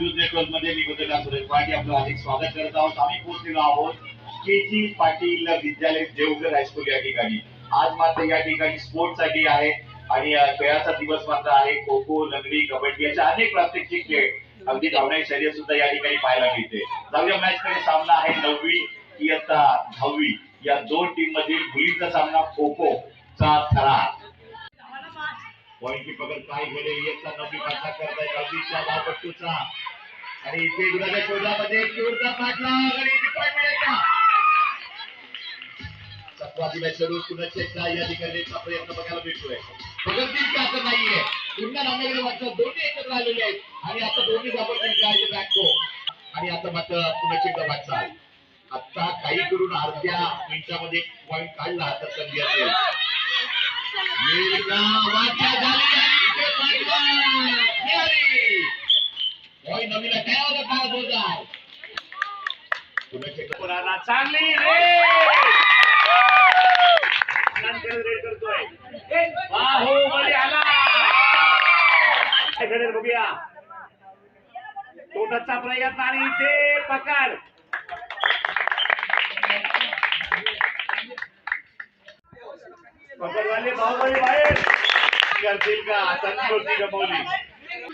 News नेटवर्कमध्ये मी बदलला सुरेश पाटील आपलं अधिक स्वागत करत आहोत. आम्ही पोहोचलेलो आहोत के जी पाटील विद्यालय देवघर हायस्कूल या ठिकाणी. आज मात्र या ठिकाणी स्पोर्ट्ससाठी आहे आणि खेळाचा दिवस मात्र आहे. खो खो लंगडी कबड्डी अशा अनेक प्रात्यक्षिक खेळ अगदी धावण्याची शर्यत सुद्धा या ठिकाणी पाहायला मिळते. दहाव्या मॅच मध्ये सामना आहे नववी इयत्ता दहावी. या दोन टीम मधील मुलींचा सामना खो खो चा थरा पॉईंटची पकड काय घडेल इयत्ता नववी पाचला करताय गावजीच्या धावपट्टूचा आणि इथे गुलाच्या शोधामध्ये चोरचा पाठला आणि डिपार्टमेंटचा चकवातीला एकदा या ठिकाणी प्रयत्न बघायला मिळतोय का असं नाहीये. पुन्हा मात्र दोन्ही एकत्र आलेले आहेत. आणि आता दोन्ही सापडतील काय आणि आता मात्र पुन्हा एकदा वाटचाल आता काही करून अर्ध्या मिनिटामध्ये पॉईंट काढला तर संधी असेल. वाचा नवीला काय होतं काय बोलताय? पुन्हा एकदा चांगली रे? करतोय बाहुबली आला. घडेल बघूया. प्रयत्न आणि ते पकड. पकडवाले बाहुबली बाहेर. करतील का? संतोषी गमवली